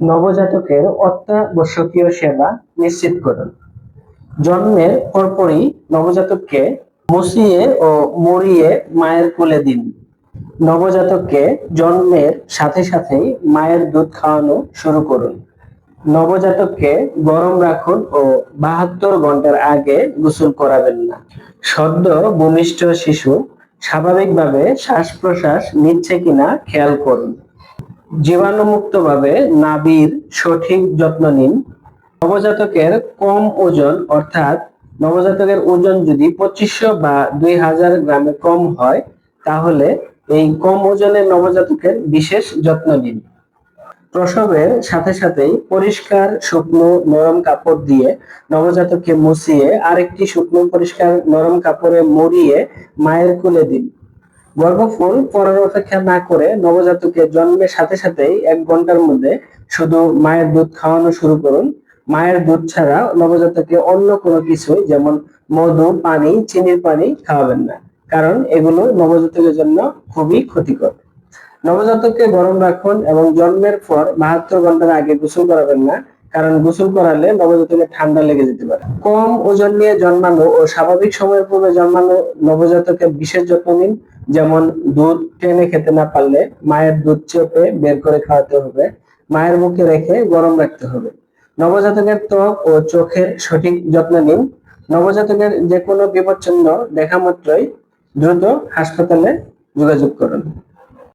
নবজাতকের অত্যাবশ্যকীয় সেবা নিশ্চিত করুন। জন্মের পরপরই নবজাতককে মুছিয়ে ও মরিয়ে মায়ের কোলে দিন। নবজাতককে জন্মের সাথে সাথেই মায়ের দুধ খাওয়ানো শুরু করুন। নবজাতককে গরম রাখুন ও বাহাত্তর ঘণ্টার আগে গোসল করাবেন না। সদ্য ভূমিষ্ঠ শিশু স্বাভাবিকভাবে শ্বাস প্রশ্বাস নিচ্ছে কিনা খেয়াল করুন। জীবাণুমুক্তভাবে নাভির সঠিক যত্ন নিন। নবজাতকের কম ওজন, অর্থাৎ নবজাতকের ওজন যদি পঁচিশশো বা দুই হাজার গ্রামে কম হয়, তাহলে এই কম ওজনের নবজাতকের বিশেষ যত্ন নিন। প্রসবের সাথে সাথেই পরিষ্কার শুকনো নরম কাপড় দিয়ে নবজাতককে মুছিয়ে আরেকটি শুকনো পরিষ্কার নরম কাপড়ে মরিয়ে মায়ের কোলে দিন। গর্ভফুল পড়ার অপেক্ষা না করে নবজাতকের জন্মের সাথে সাথেই এক ঘণ্টার মধ্যে শুধু মায়ের দুধ খাওয়ানো শুরু করুন। মায়ের দুধ ছাড়া নবজাতককে অন্য কোনো কিছু যেমন মধু, পানি, চিনির পানি খাওয়াবেন না। কারণ এগুলো নবজাতকের জন্য খুবই ক্ষতিকর। নবজাতককে গরম রাখুন এবং জন্মের পর বাহাত্তর ঘণ্টার আগে গোসল করাবেন না। কারণ গোসল করালে নবজাতকের ঠান্ডা লেগে যেতে পারে। কম ওজন নিয়ে জন্মানো ও স্বাভাবিক সময়ের পূর্বে জন্মানো নবজাতকের বিশেষ যত্ন নিন, যেমন দুধ টেনে খেতে না পারলে মায়ের দুধ চেপে বের করে খাওয়াতে হবে, মায়ের মুখে রেখে গরম রাখতে হবে। নবজাতকের ত্বক ও চোখের সঠিক যত্ন নিন। নবজাতকের যে কোনো বিপচ্ছন্ন দেখা মাত্রই দ্রুত হাসপাতালে যোগাযোগ করুন।